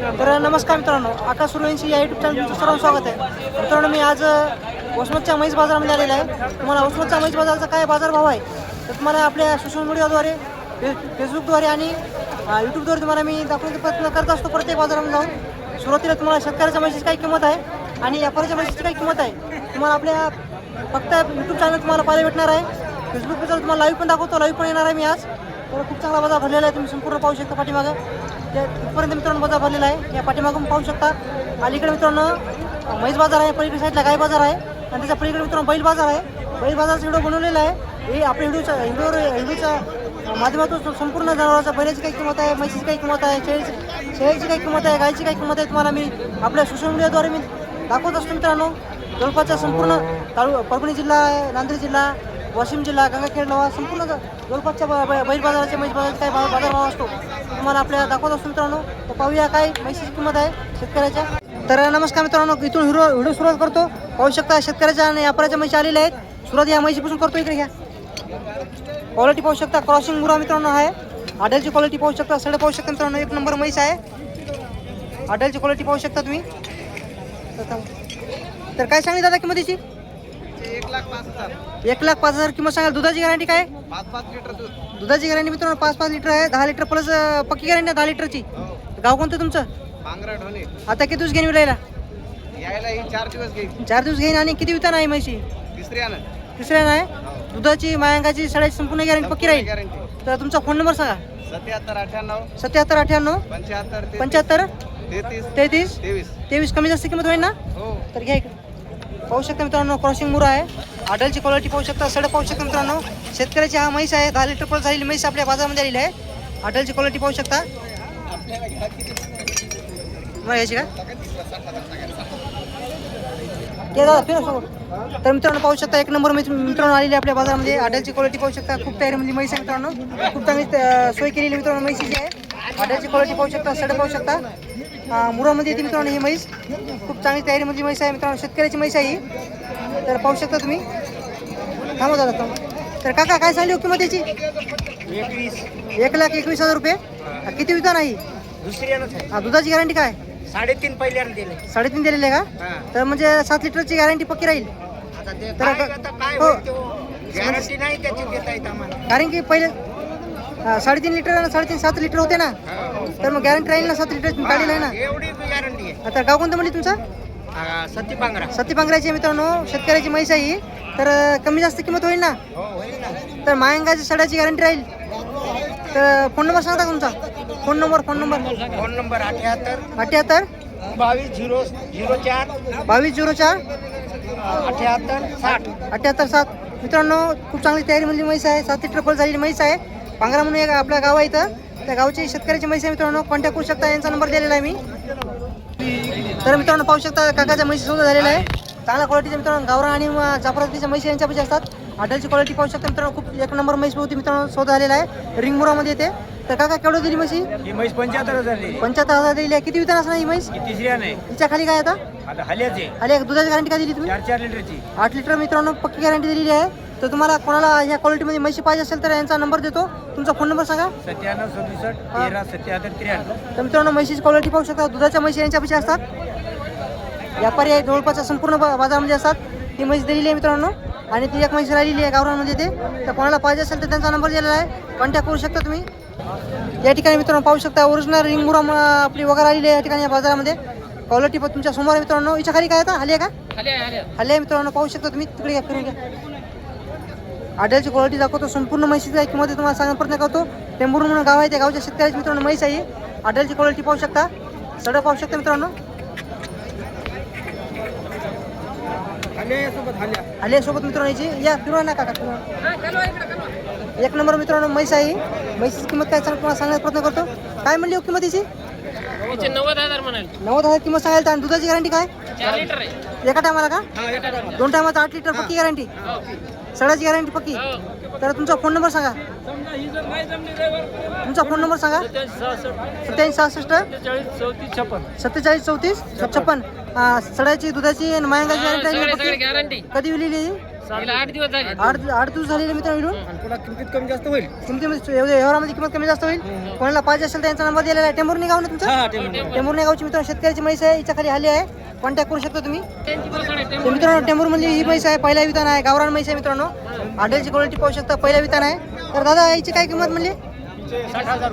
तर नमस्कार मित्रांनो आकाश सुरवंशी या युट्यूब चॅनल तुमचं सर्व स्वागत आहे. मित्रांनो मी आज वसमतच्या म्हैस बाजारामध्ये आलेला आहे. तुम्हाला वसमतच्या म्हैस बाजाराचा काय बाजारभाव आहे तर तुम्हाला आपल्या सोशल मीडियाद्वारे फे फेसबुकद्वारे आणि यूट्यूबद्वारे तुम्हाला मी दाखवण्याचा प्रयत्न करत असतो. प्रत्येक बाजारामध्ये जाऊन सुरुवातीला तुम्हाला शेतकऱ्याच्या म्हशीची काय किंमत आहे आणि व्यापाऱ्याच्या म्हशीची काय किंमत आहे तुम्हाला आपल्या फक्त यूट्यूब चॅनल तुम्हाला पाहायला भेटणार आहे. फेसबुकबद्दल तुम्हाला लाईव्ह पण दाखवतो लाईव्ह पण येणार आहे मी आज. तर खूप चांगला बाजार भरलेला आहे. तुम्ही संपूर्ण पाहू शकता पाठीमागं. त्या तिथपर्यंत मित्रांनो बाजार भरलेला आहे. या पाठीमागून पाहू शकता. अलीकडे मित्रांनो म्हैस बाजार आहे. पलीकडे साईडला गाय बाजार आहे. आणि त्याच्या पलीकडे मित्रांनो बैल बाजार आहे. बैल बाजारचा व्हिडिओ बनवलेला आहे. हे आपल्या व्हिडिओच्या व्हिडिओ व्हिडिओच्या माध्यमातून संपूर्ण जनावरांचा बैलाची काही किंमत आहे म्हशीची काही किंमत आहे शेळीची शेळीची काही किंमत आहे गायची काही किंमत आहे तुम्हाला मी आपल्या सोशल मीडियाद्वारे मी दाखवत असतो मित्रांनो. जवळपासच्या संपूर्ण तालु परभणी जिल्हा नांदेड जिल्हा वाशिम जिल्हा गंगाखेड नवा संपूर्ण जवळपासच्या ब- ब- बैल बाजाराच्या म्हैस बाजाराचे काय भाव बाजारभाव असतो. तुम्हाला आपल्या दाखवत असतो मित्रांनो तर पाहूया काय म्हैसीची किंमत आहे शेतकऱ्याच्या. तर नमस्कार मित्रांनो इथून हिरो व्हिडिओ सुरुवात करतो. पाहू शकता शेतकऱ्याच्या आणि व्यापाराच्या म्हशी आलेल्या आहेत. सुरुवात या म्हशीपासून करतो इकडे घ्या. क्वालिटी पाहू शकता क्रॉसिंग मुरा मित्रांनो आहे. आडलची क्वालिटी पाहू शकता सडे पाहू शकता मित्रांनो एक नंबर म्हैस आहे. आडलची क्वालिटी पाहू शकता तुम्ही. तर काय सांगितलं दादा किंमतीची? लाख पाच हजार एक लाख पाच हजार किंमत सांगाल. दुधाची गॅरंटी काय? पाच पाच लिटर दूध दुधाची गॅरंटी मित्रांनो पाच पाच लिटर आहे. दहा लिटर प्लस पक्की गॅरंटी आहे दहा लिटरची. हो गाव कोणतं तुमचं? आता किती दिवस घेऊन विलायला? यायला ही चार दिवस घेईल चार दिवस घेईन आणि किती वितान आहे म्हशी? तिसऱ्यानं. तिसऱ्या नाही दुधाची मायांगाची सड्याची संपूर्ण गॅरंटी पक्की राहील. गॅरंटी तर तुमचा फोन नंबर सांगा. सत्याहत्तर अठ्ठ्याण्णव. सत्याहत्तर अठ्ठ्याण्णव. पंच्याहत्तर पंच्याहत्तर. तेहतीस. तेहतीस. तेवीस. तेवीस कमी जास्त किंमत होईल ना? हो. तर घ्या पाहू शकता मित्रांनो क्रॉसिंग मुरा आहे. आडलची क्वालिटी पाहू शकता सडक पाहू शकता मित्रांनो. शेतकऱ्याची हा म्हैस आहे दहा लिटर पर्यंत झालेली म्हैस आपल्या बाजारामध्ये आलेली आहे. आडलची क्वालिटी पाहू शकता. मग याची का ते दादा फिरा तर मित्रांनो पाहू शकता एक नंबर मित्रांनो आलेली आहे आपल्या बाजारामध्ये. आडलची क्वालिटी पाहू शकता. खूप तयारीमध्ये म्हैस आहे मित्रांनो. खूप चांगली सोय केलेली मित्रांनो म्हैसीची आहे. आडलची क्वालिटी पाहू शकता सड पाहू शकता. मुरामध्ये येते मित्रांनो ही म्हैस. खूप चांगली तयारीमधली म्हैस आहे मित्रांनो. शेतकऱ्याची म्हैस आहे ही. तर पाहू शकता तुम्ही. थांबा दादा थांबा. तर काका काय सांगली हो किंमत याची? एकवीस. एक लाख एकवीस हजार रुपये? किती विधान आहे. दुधाची गॅरंटी काय? साडेतीन पहिल्यानं दिले. साडेतीन दिलेली आहे का? तर म्हणजे सात लिटरची गॅरंटी पक्की राहील. तर हो. त्याची कारण की पहिले साडेतीन लिटर आणि साडेतीन सात लिटर होते ना. तर मग गॅरंटी राहील ना सात लिटर काढलेलं आहे ना? एवढी गॅरंटी आहे. आता गाव कोणतं म्हणजे तुमचं? सती पांगरा. सती पांघराची मित्रांनो शेतकऱ्याची म्हैस आहे ही. तर अं, कमी जास्त किंमत होईल ना? हो होईल ना. तर मायंगाची सडाची गॅरंटी राहील. तर फोन नंबर सांगता तुमचा? Phone number phone number phone number अठ्याहत्तर अठ्याहत्तर? बावीस झिरो झिरो चार बावीस झिरो चार? अठ्याहत्तर साठ. अठ्याहत्तर सात मित्रांनो खूप चांगली तयारीमधली म्हैस आहे. सात लिटर फळ झालेली म्हैस आहे. पांघरा म्हणून एक आपलं गाव आहे इथं. त्या गावची शेतकऱ्याची म्हैस आहे मित्रांनो कॉन्टॅक्ट करू शकता. यांचा नंबर दिलेला आहे मी. तर मित्रांनो पाहू शकता काकाच्या म्हैसी सुद्धा झालेला आहे. चांगल्या क्वालिटीच्या मित्रांनो गावरा आणि जाफरातीच्या म्हैसी यांच्यापाशी असतात. आडलची क्वालिटी पाहू शकता मित्रांनो खूप एक नंबर म्हैस होती मित्रांनो सौदा झालेला आहे. रिंगमुरामध्ये येते. तर काका केवढं दिली म्हशी ही? म्हैस पंच्याहत्तर झाली पंच्याहत्तर हजार दिली आहे. किती विधान असणार ही म्हैस? तिसऱ्या नाही हिच्या खाली काय आता? हल्याचे. एक दुधाची गॅरंटी काय दिली तुम्ही? चार चार लिटरची. आठ लिटर मित्रांनो पक्की गॅरंटी दिलेली आहे. तर तुम्हाला कोणाला ह्या क्वालिटीमध्ये म्हशी पाहिजे असेल तर यांचा नंबर देतो. तुमचा फोन नंबर सांगा. सत्त्याण्णव सदुसष्ट हा. तेरा सत्याहत्तर त्र्याण्णव. तर मित्रांनो म्हशीची क्वालिटी पाहू शकता. दुधाच्या म्हशी यांच्यापाशी असतात व्यापारी आहे जवळपासच्या संपूर्ण बा- बाजारामध्ये असतात. ही म्हैस दिलेली आहे मित्रांनो. आणि ती एक म्हैस राहिलेली आहे गावरांमध्ये ते तर कोणाला पाहिजे असेल तर त्यांचा नंबर दिलेला आहे. कॉन्टॅक्ट करू शकता तुम्ही. या ठिकाणी मित्रांनो पाहू शकता ओरिजिनल रिंग मुरा म- आपली वगैरे आलेली आहे या ठिकाणी या बाजारामध्ये. क्वालिटी पण तुमच्यासमोर आहे मित्रांनो. हिच्या खाली काय आता? हली आहे का? हल्ले मित्रांनो. पाहू शकता तुम्ही. तिकडे घ्या फिरून घ्या आड्याची क्वालिटी दाखवतो. संपूर्ण म्हशीची आहे. किंमत तुम्हाला सांगण्याचा प्रयत्न करतो. टेंबूर म्हणून गाव आहे त्या गावच्या शेतकऱ्याची मित्रांनो म्हैस आहे आड्याची क्वालिटी पाहू शकता. सडा पाहू शकता मित्रांनो. आल्या. सोबत मित्रांनो याची या फिरवा ना काका एक नंबर मित्रांनो म्हैस आहे म्हैसीची किंमत काय सांग तुम्हाला सांगण्याचा प्रयत्न करतो. काय म्हणली हो किंमत याची? नव्वद हजार म्हणाल. नव्वद हजार किंमत सांगायला आणि दुधाची गॅरंटी काय? चार लिटर आहे. एका टायमाला का? दोन टायमाचा आठ लिटर पक्की गॅरंटी सडाची गॅरंटी पक्की? तर तुमचा फोन नंबर सांगा. तुमचा फोन नंबर सांगा. सत्याऐंशी सहासष्ट. सत्तेचाळीस चौतीस छप्पन. हा, सडाची दुधाची आणि मायंगाची गॅरंटी कधी लिहिली ही? तिला आठ दिवस झाले. आठ आठ दिवस झालेले मित्रांनो आणि पुन्हा किमतीत कमी जास्त होईल. किमतीमध्ये एवढ्या व्यवहारामध्ये किंमत कमी जास्त होईल. कोणाला पाहिजे असेल तर यांचा नंबर दिलेला आहे. टेंभुर्णी गाव ना तुमचं? टेंभुर्णी. गावची मित्रांनो शेतकऱ्याची म्हैस आहे. हिच्या खाली आली आहे. कॉन्टॅक्ट करू शकता तुम्ही. त्यांची बरोबर आहे. तर मित्रांनो टेंभूरमधली ही म्हैस आहे. पहिला वितान आहे. गावरान म्हैस आहे मित्रांनो. हॉटेलची क्वालिटी पाहू शकता. पहिला वितान आहे. तर दादा याची काय किंमत म्हणली? साठ हजार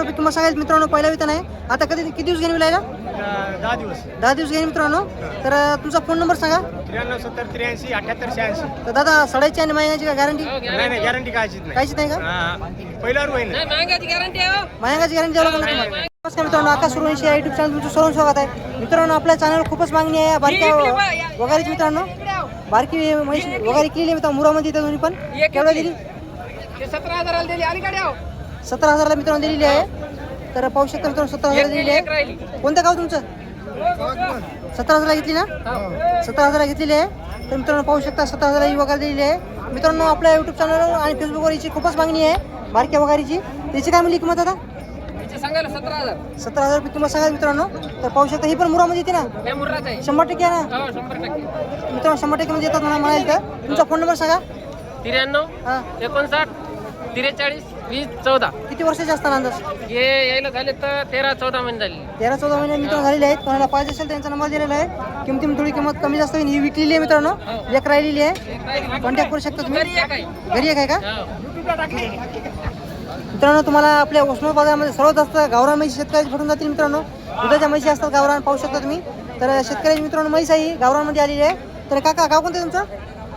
रुपये. किंमत सांगायची मित्रांनो. पहिला वितान आहे. आता कधी किती दिवस घेऊन विलायला? दहा दिवस. दहा दिवस घेईन मित्रांनो. तर तुमचा फोन नंबर सांगा. त्र्याण्णव सत्तर त्र्याऐंशी अठ्याहत्तर शहाऐंशी. तर दादा सडायची आणि महिन्याची काय गॅरंटी नाही नाही गॅरंटी कायचीच नाही. काहीच नाही का? हा, पहिल्यावर होईल. हो. महिन्याची गॅरंटी द्यावं लागणार तुम्हाला नमस्कार मित्रांनो आकाश सुरवंशी या युट्यूब चॅनल तुमचं सर्व स्वागत आहे. मित्रांनो आपल्या चॅनल खूपच मागणी आहे बारक्या वगैरेची मित्रांनो. बारकी म्हैस वगैरे केली आहे मित्रांनो मुरामध्ये इथं दोन्ही पण. केवढ्या दिली? सतरा हजाराला दिली आहो. सतरा हजारला मित्रांनो दिलेली आहे. तर पाहू शकता मित्रांनो सतरा हजार दिलेली. आहे कोणतं गाव तुमचं? सतरा हजारला घेतली ना? सतरा हजारला घेतलेली आहे. तर मित्रांनो पाहू शकता सतरा हजारला ही वगैरे दिलेली आहे. मित्रांनो आपल्या युट्यूब चॅनलवर आणि फेसबुकवर हिची खूपच मागणी आहे. बारक्या वगैरेची. त्याची काय म्हणली किंमत आता? सतरा हजार. सतरा हजार रुपये किंमत सांगा मित्रांनो. तर पाहू शकता ही पण मुरामध्ये येते ना? हे शंभर टक्के आहे ना? हो मित्रांनो शंभर टक्के मध्ये येतात मला म्हणाल तर. तुमचा फोन नंबर सांगा. त्र्याण्णव हां. एकोणसाठ त्रेचाळीस वीस चौदा. किती वर्षाचे असताना अंदाज? हे यायला झाले तर तेरा चौदा महिने झाले. तेरा चौदा महिने मित्रांनो झालेले आहेत. कोणाला पाहिजे असेल त्यांचा नंबर दिलेला आहे. किमतीमध्ये थोडी किंमत कमी जास्त होईल. ही विकलेली आहे मित्रांनो. एक राहिलेली आहे. कॉन्टॅक्ट करू शकता तुम्ही. घरी एक आहे. घरी एक आहे का? हो. मित्रांनो तुम्हाला आपल्या उस्मानाबाद बाजारामध्ये सर्वात जास्त गावरान म्हैस शेतकऱ्याची भेटून जातील मित्रांनो. दुधाच्या म्हैशी असतात गावरान पाहू शकता तुम्ही. तर शेतकऱ्याची मित्रांनो म्हैस आहे ही. गावरानमध्ये आलेली आहे. तर काका गाव कोणतं तुमचं?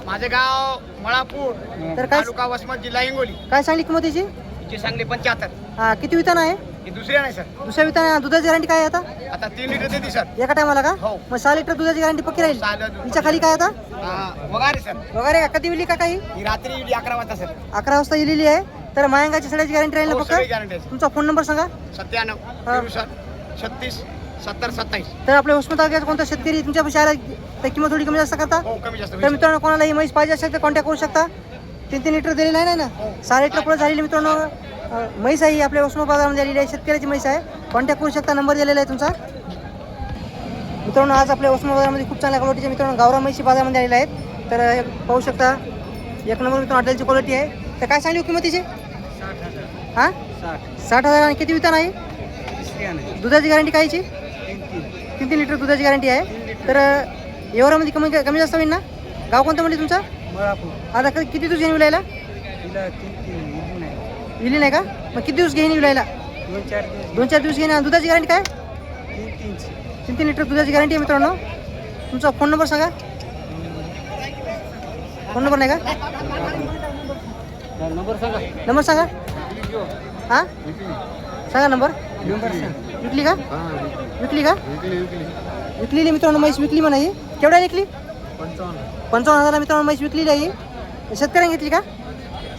माझे गाव मळापूर तर काय तालुका वसमत जिल्हा हिंगोली. काय सांगली किंमत याची? तिची सांगली पंच्याहत्तर. हा किती वितान आहे? ही दुसरी नाही सर. दुसऱ्या वितान दुधाची गॅरंटी काय आहे आता? आता तीन लिटर देते सर. एका टायमाला का? हो. मग सहा लिटर दुधाची गॅरंटी पक्की राहील? सहा लिटर. हिच्या खाली काय आता? हा, वगारे सर. वगैरे कधी विली का काही? ही रात्री येईल अकरा वाजता सर. अकरा वाजता दिलेली आहे. तर मायंगाची सड्याची गॅरंटी राहील ना हो, गॅरंटी आहे तुमचा फोन नंबर सांगा. सत्त्याण्णव हा. छत्तीस सत्तर सत्तावीस. तर आपल्या उस्मत तालुक्याचा कोणता शेतकरी तुमच्या आला? तर किंमत थोडी कमी जास्त करता? हो कमी जास्त. तर होईल. मित्रांनो कोणाला ही म्हैस पाहिजे असेल तर कॉन्टॅक्ट करू शकता. तीन तीन लिटर दिलेलं आहे ना सहा लिटर पुढे झालेली मित्रांनो म्हैस आहे ही आपल्या उस्मानाबाद बाजारामध्ये आलेली आहे. शेतकऱ्याची म्हैस आहे. कॉन्टॅक्ट करू शकता नंबर दिलेला आहे तुमचा. मित्रांनो आज आपल्या उस्मानाबाद बाजारामध्ये खूप चांगल्या क्वालिटीचे मित्रांनो गावरा म्हैशी बाजारामध्ये आलेल्या आहेत. तर हे पाहू शकता एक नंबर मित्रांनो हॉटेलची क्वालिटी आहे. तर काय सांगली हो किंमतीची? हां? साठ. हजार आणि किती वितान आहे? दुधाची गॅरंटी कायची तीन तीन. लिटर दुधाची गॅरंटी आहे. तर एवढ्यामध्ये कमी कमी जास्त होईल ना? गाव कोणतं म्हणजे तुमचं? आता क- किती दिवस घेऊन विलायला विली नाही का? मग किती दिवस घेईन विलायला दोन चार दिवस. घेईन आणि दुधाची गॅरंटी काय? तीन तीन लिटर दुधाची गॅरंटी आहे मित्रांनो. तुमचा फोन नंबर सांगा. फोन नंबर नाही का? नंबर सांगा. नंबर सांगा. हां? सांगा नंबर. विकली का? विकली. का? विकलेली मित्रांनो म्हैस विकली म्हणा ही केवढ्या विकली? पंचावन्न. हजारला मित्रांनो म्हैस विकलेली आहे. शेतकऱ्यांनी घेतली का?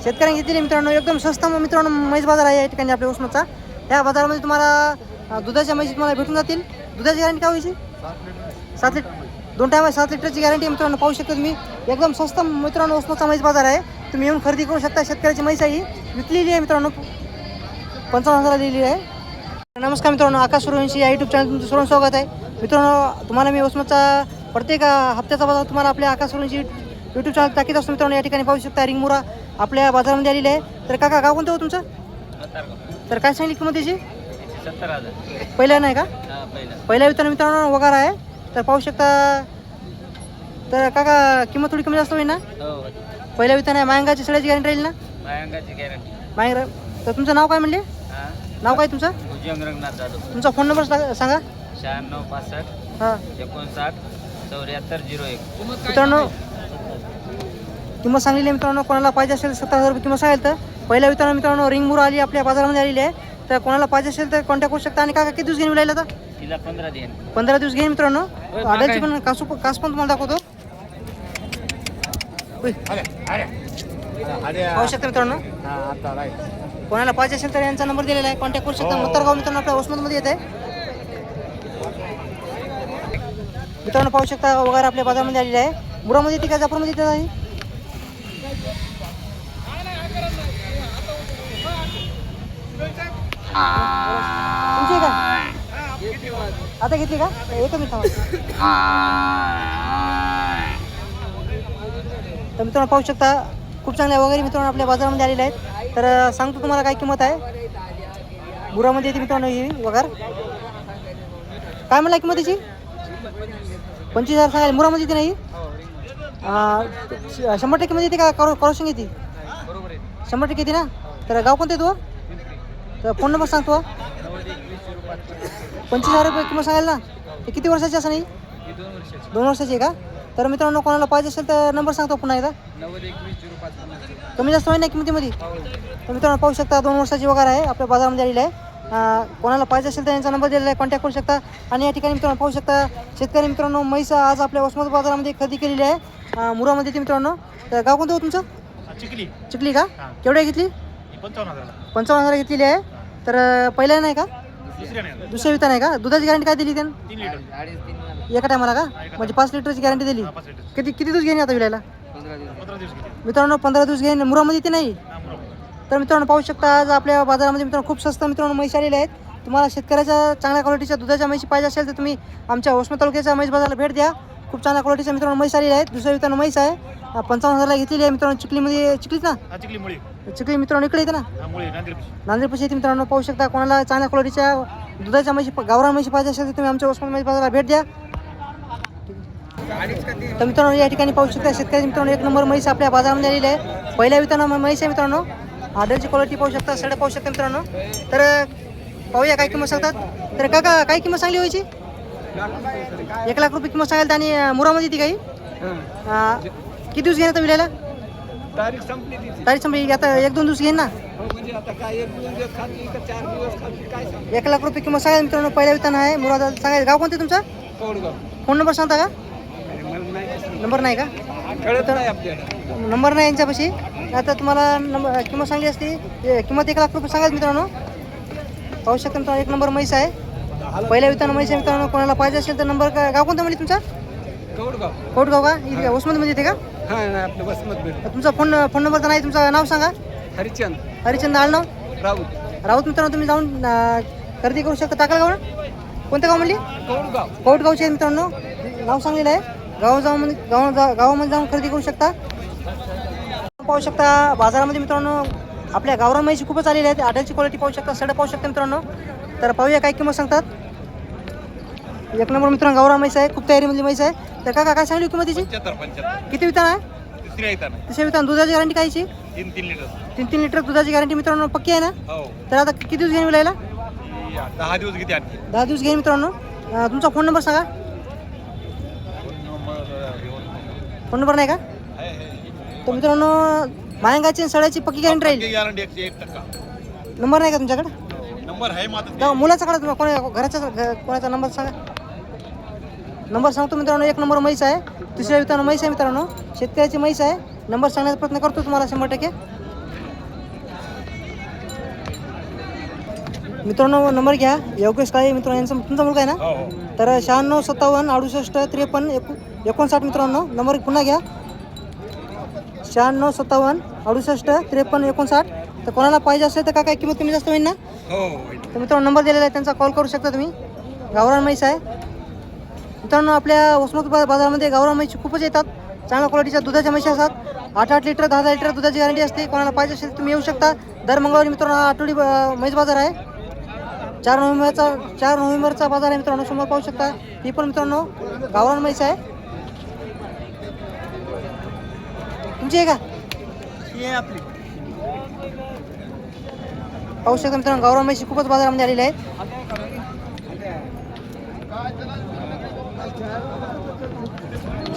शेतकऱ्यांनी घेतलेली मित्रांनो. एकदम स्वस्त मित्रांनो म्हैस बाजार आहे या ठिकाणी आपल्या उस्माचा या बाजारामध्ये तुम्हाला दुधाच्या म्हैशी तुम्हाला भेटून जातील. दुधाची गॅरंटी काय व्हायची सात लिटर. दोन टायमा सात लिटरची गॅरंटी मित्रांनो. पाहू शकता तुम्ही. एकदम स्वस्त मित्रांनो उस्माचा म्हैस बाजार आहे. तुम्ही येऊन खरेदी करू शकता. शेतकऱ्याची म्हैस आहे. विकलेली आहे मित्रांनो. पंचावन्न हजाराला दिलेली आहे. नमस्कार मित्रांनो. आकाश सूर्यवंशी या यूट्यूब चॅनल तुमचं सर्व स्वागत आहे. मित्रांनो तुम्हाला मी उस्माचा प्रत्येक हप्त्याचा बाजार तुम्हाला आपल्या आकाश सूर्यवंशी यूट्यूब चॅनल टाकीत असतो मित्रांनो. या ठिकाणी पाहू शकता रिंगमुरा आपल्या बाजारामध्ये आलेली आहे. तर काका गाव कोणतं हो तुमचं? तर काय सांगली किंमत त्याची सत्तर हजार पहिल्या नाही का? पहिला पहिल्या विताना मित्रांनो वगार आहे. तर पाहू शकता तर काका किंमत थोडी कमी जास्त होईल ना? हो. पहिल्या विताना मायंगाची सगळ्याची गॅरंटी राहील ना? मायांगाची गॅरंटी मायंग तर तुमचं नाव काय म्हणले? नाव काय तुमचं? तुमचा फोन नंबर सांगा- सांगा. शहाण्णव पासष्ट हां. एकोणसाठ चौऱ्याहत्तर झिरो एक. मित्रांनो किंमत सांगलेली आहे मित्रांनो कोणाला पाहिजे असेल सत्तर हजार रुपये किंमत सांगेल तर पहिल्या विताना मित्रांनो रिंग मुरा आली आपल्या बाजारामध्ये आलेली आहे. तर कोणाला पाहिजे असेल तर कॉन्टॅक्ट करू शकता. आणि काका किती दिवस घेऊन विलायला आता? तिला पंधरा देईन. पंधरा दिवस घेईन मित्रांनो. मागाय. पण कासू कास पण तुम्हाला दाखवतो. पाहू शकता मित्रांनो. कोणाला पाहिजे असेल तर यांचा नंबर दिलेला आहे. कॉन्टॅक्ट करू शकता. मुत्तरगाव मित्रांनो आपल्या उस्मानमध्ये येत आहे मित्रांनो पाहू शकता वगैरे आपल्या बाजारामध्ये आलेली आहे. मुरामध्ये ती का जाफरमध्ये येते आहे? तुमची का? आता घेतली का? एक मिनिट तर मित्रांनो पाहू शकता खूप चांगल्या वगैरे मित्रांनो आपल्या बाजारामध्ये आलेले आहेत. तर सांगतो तुम्हाला काय किंमत आहे. गुरामध्ये येते मित्रांनो ही वगैरे. काय म्हणला किंमत त्याची पंचवीस हजार सांगायला मुरामध्ये येते नाही? अं, श- शंभर टक्के मध्ये येते का करो क्रॉसिंग येते शंभर टक्के येते ना? तर गाव कोणतं आहे तू तर फोन नंबर सांगतो पंचवीस हजार रुपये किंमत सांगायला ना? ते किती वर्षाची असं नाही? दोन वर्षाची. आहे का? तर मित्रांनो कोणाला पाहिजे असेल तर नंबर सांगतो पुन्हा एकदा. कमी जास्त होईल ना किमतीमध्ये? तर मित्रांनो पाहू शकता दोन वर्षाची वगैरे आहे. आपल्या बाजारामध्ये आलेली आहे. कोणाला पाहिजे असेल तर यांचा नंबर दिलेला आहे. कॉन्टॅक्ट करू शकता. आणि या ठिकाणी मित्रांनो पाहू शकता शेतकरी मित्रांनो म्हैस आज आपल्या वसमत बाजारामध्ये खरेदी केलेली आहे. मुरामध्ये येते मित्रांनो. तर गाव कोणतं हो तुमचं? चिखली. चिखली का? केवढ्या घेतली? पंचावन्न हजार घेतलेली आहे. तर पहिल्या नाही का? दुसऱ्या विता नाही का? दुधाची गॅरंटी काय दिली त्यानं? एका टायमाला का? म्हणजे पाच लिटरची गॅरंटी दिली. किती किती दिवस घेणे आता विलायला? मित्रांनो पंधरा दिवस घेईन मुरामध्ये ते नाही. तर मित्रांनो पाहू शकता आज आपल्या बाजारामध्ये मित्रांनो खूप स्वस्त मित्रांनो म्हैस आलेल्या आहेत. तुम्हाला शेतकऱ्याच्या चांगल्या क्वालिटीच्या दुधाच्या म्हैशी पाहिजे असेल तर तुम्ही आमच्या वसमत तालुक्याच्या म्हैस बाजाराला भेट द्या. खूप चांगल्या क्वालिटीच्या मित्रांनो म्हैस आलेल्या आहेत. दुसऱ्या मित्रांनो म्हैस आहे. पंचावन्न हजारला घेतलेली आहे मित्रांनो चिखलीमध्ये. चिखलीच ना? चिखली मित्रांनो इकडे येते ना? नांदेडपाशी. येते मित्रांनो. पाहू शकता कोणाला चांगल्या क्वालिटीच्या दुधाच्या म्हशी गावरान म्हशी पाहिजे असेल तर तुम्ही आमच्या वसमत म्हैस बाजाराला भेट द्या. तर मित्रांनो या ठिकाणी पाहू शकता शेतकरी मित्रांनो एक नंबर म्हैस आपल्या बाजारामध्ये आलेली आहे. पहिल्या विताना म्हैस आहे मित्रांनो. आर्डरची क्वालिटी पाहू शकता सडे पाहू शकता मित्रांनो. तर पाहूया काय किंमत सांगतात. तर काका काय किंमत सांगली व्हायची एक लाख रुपये किंमत सांगाल आणि मुरामध्ये ती काही? किती दिवस घेणार विलायला? तारीख संपली तारीख संपली. आता एक दोन दिवस घेईन ना? म्हणजे आता काय एक लाख रुपये किंमत सांगाल मित्रांनो पहिल्या विताना आहे. मुराद सांगायचं गाव कोणतं तुमचं? फोन नंबर सांगता का? नंबर नाही का? नंबर नाही यांच्यापाशी? आता तुम्हाला नंबर किंमत सांगली असती. किंमत एक लाख रुपये सांगाल मित्रांनो. पाहू शकता मित्रांनो एक नंबर म्हैस आहे. पहिल्या विताना म्हैस आहे मित्रांनो. कोणाला पाहिजे असेल तर नंबर का गाव कोणतं म्हणजे तुमचा? कौडगाव. कोटगाव का? इथे का उस्मानमध्ये येते का? हा वसमत तुमचा फोन फोन नंबर तर नाही तुमचं नाव सांगा. हरिचंद. हरिचंद आडनाव राऊत. राऊत मित्रांनो तुम्ही जाऊन खरेदी करू शकता. टाकल गाव कोणतं गाव म्हणली? कौडगाव. कोटगावचे मित्रांनो. नाव सांगलेलं आहे. गाव जाऊन गाव गावामध्ये जाऊन खरेदी करू शकता. पाहू शकता. बाजारामध्ये मित्रांनो आपल्या गावरान म्हैशी खूपच आलेल्या आहेत. आढळची क्वालिटी पाहू शकता. सडा पाहू शकता मित्रांनो. तर पाहूया काय किंमत सांगतात. एक नंबर मित्रांनो गावरान म्हैस आहे. खूप तयारीमधली म्हैस आहे. तर काका काय सांगली किंमत तिची किती वितान आहे? तिसऱ्या वितान दुधाची गॅरंटी कायची तीन तीन लिटर. तीन तीन लिटर दुधाची गॅरंटी मित्रांनो. पक्की आहे ना? हो. तर आता किती दिवस घेऊन ही दहा दिवस आणखी. दहा दिवस घेईन मित्रांनो. तुमचा फोन नंबर सांगा. फोन नंबर नाही का? तर मित्रांनो मायंगाची आणि सड्याची पक्की गॅरंटी राहील गॅरंटी एकशे एक टक्का. नंबर नाही का तुमच्याकडे? नंबर आहे मुलाचा काढा तुम्हाला कोणा घराचा घ- कोणाचा नंबर सांगा. नंबर सांगतो मित्रांनो एक नंबर म्हैस आहे तिसऱ्या वितानं म्हैस आहे मित्रांनो. शेतकऱ्याची म्हैस आहे. नंबर सांगण्याचा प्रयत्न करतो तुम्हाला शंभर टक्के. मित्रांनो नंबर घ्या. योगेश काळे मित्रांनो यांचा तुमचा मुलगा आहे ना? हो हो. तर शहाण्णव सत्तावन्न अडुसष्ट त्रेपन्न एकू एकोणसाठ मित्रांनो नंबर पुन्हा घ्या. शहाण्णव सत्तावन्न अडुसष्ट त्रेपन्न एकोणसाठ. तर कोणाला पाहिजे असेल तर काय काय किंमत कमी जास्त होईल ना? हो तर मित्रांनो नंबर दिलेला आहे त्यांचा कॉल करू शकता तुम्ही. गावरान म्हैस आहे. मित्रांनो आपल्या वसमत बाजारामध्ये गावरान म्हैशी खूपच येतात. चांगल्या क्वालिटीच्या दुधाच्या म्हशी असतात. आठ आठ लिटर दहा दहा लिटर दुधाची गॅरंटी असते. कोणाला पाहिजे असेल तुम्ही येऊ शकता. दर मंगळवारी मित्रांनो हा आठवडी म्हैस बाजार आहे. चार नोव्हेंबरचा चार नोव्हेंबरचा बाजार आहे मित्रांनो समोर पाहू शकता. ही पण मित्रांनो गावरान म्हैस आहे. तुमची आहे का? आपली. पाहू शकता मित्रांनो गावरान म्हैशी खूपच बाजारामध्ये आलेल्या आहेत.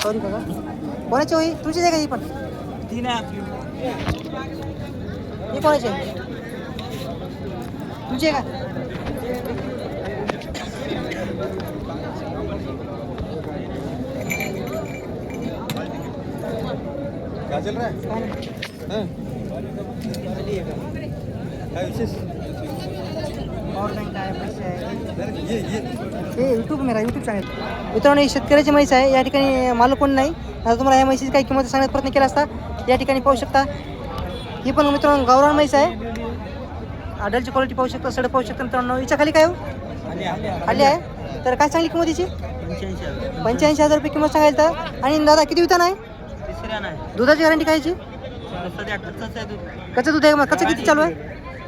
सॉरी बघा कोणाची होई तुमचीच आहे का ही पण? तीन आहे आपली. ही कोणाची आहे? तुमची आहे का? काय चल रहा नाही. काय विशेष? पॉवर बँक आहे पैसे आहे ये ये. हे यूट्यूब मेरा यूट्यूब चॅनल मित्रांनो ही शेतकऱ्याची म्हैस आहे. या ठिकाणी माल कोण नाही. आता तुम्हाला या म्हैसीची काही किंमत सांगण्याचा प्रयत्न केला असता या ठिकाणी पाहू शकता. ही पण मित्रांनो गावरान म्हैस आहे. आडलची क्वालिटी पाहू शकता सड पाहू शकता मित्रांनो. हिच्या खाली काय हो? खाली आहे. तर काय सांगली किंमत हिची? पंच्याऐंशी हजार. रुपये किंमत सांगायला तर. आणि दादा किती वितान आहे? आहे दुधाची गॅरंटी कायची? सध्या कच्चंच आहे दूध. कच्चं दूध आहे का? कच्चं किती चालू आहे?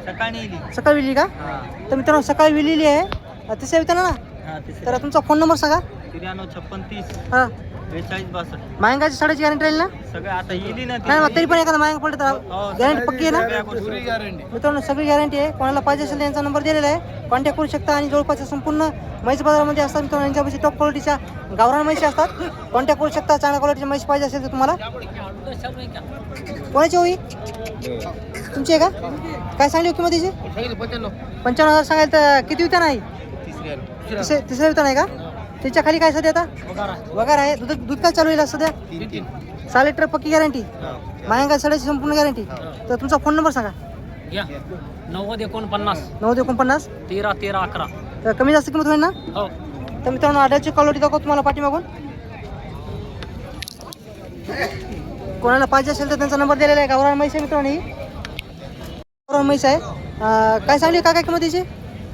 सकाळी येईल सकाळी विली का? हां. तर मित्रांनो सकाळी विलेली आहे. तिसऱ्या विताना ना? हां तर तुमचा फोन नंबर सांगा. त्र्याण्णव छप्पन तीस. हां. बेचाळीस बासष्ट. मायंगाची साडेची गॅरंटी राहील ना? सगळं आता ना नाही मग तरी पण एखादा मायंग पडलं तर हो, गॅरंटी पक्की आहे ना? गॅरंटी मित्रांनो सगळी गॅरंटी आहे. कोणाला पाहिजे असेल तर यांचा नंबर दिलेला आहे. कॉन्टॅक्ट करू शकता आणि जवळपासच्या संपूर्ण म्हैस बाजारामध्ये असतात मित्रांनो यांच्यापाशी टॉप क्वालिटीच्या गावरान म्हैशी असतात. कॉन्टॅक्ट करू शकता चांगल्या क्वालिटीच्या म्हैस पाहिजे असेल तर तुम्हाला. कोणाची होई तुमची आहे का? काय सांगली हो किंमत त्याची पंचावन्न हजार सांगायला तर किती वितान आहे तिसरे तिसऱ्या वितान आहे का? त्याच्याखाली काय सध्या आता? वगार आहे. दूध दूध काय चालू आहे सध्या? सहा लिटर पक्की गॅरंटी मायंगा सड्याची संपूर्ण गॅरंटी तर तुमचा फोन नंबर सांगा. नव्वद एकोणपन्नास. नऊ एकोणपन्नास? तेरा तेरा अकरा. तर कमी जास्त किंमत होईल ना? हो. तर मित्रांनो आड्याची क्वालिटी दाखव तुम्हाला पाठीमागून. कोणाला पाहिजे असेल तर त्यांचा नंबर दिलेला आहे. गावरान म्हैस आहे मित्रांनो ही. गावरान म्हैस आहे. काय सांगली? का काय किंमत त्याची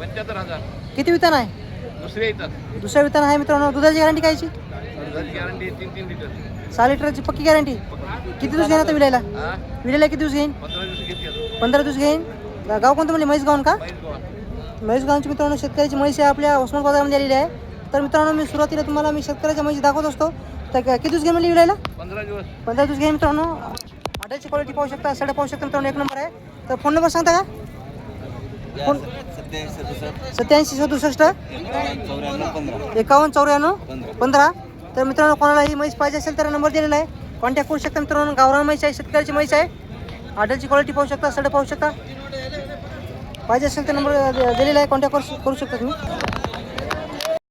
पंच्याहत्तर हजार. किती वितान आहे? दुसरे येतात. दुसऱ्या वितान आहे मित्रांनो दुधाची गॅरंटी कायची? गॅरंटी तीन तीन लिटर. सहा लिटरची पक्की गॅरंटी किती दिवस घेईन आता विलायला? हा? विलायला किती दिवस घेईन? पंधरा दिवस घेतली पंधरा दिवस घेईन? गाव कोणतं म्हणजे म्हैस गावन का? म्हैस गावची मित्रांनो शेतकऱ्याची म्हैस आहे आपल्या उस्मान बाजारामध्ये आलेली आहे. तर मित्रांनो मी सुरुवातीला तुम्हाला मी शेतकऱ्याच्या म्हैशी दाखवत असतो. तर किती दिवस घेईन म्हणजे विलायला? पंधरा दिवस. पंधरा दिवस घेईन मित्रांनो. आट्याची क्वालिटी पाहू शकता साड्या पाहू शकता मित्रांनो एक नंबर आहे. तर फोन नंबर सांगता का? फोन सत्याऐंशी सदुसष्ट? एकावन्न चौऱ्याण्णव? पंधरा? तर मित्रांनो कोणाला ही म्हैस पाहिजे असेल तर नंबर दिलेला आहे. कॉन्टॅक्ट करू शकता मित्रांनो. गावरान म्हैस आहे शेतकऱ्याची म्हैस आहे. आड्याची क्वालिटी पाहू शकता सडे पाहू शकता. पाहिजे असेल तर नंबर दिलेला आहे. कॉन्टॅक्ट करू करू शकता तुम्ही.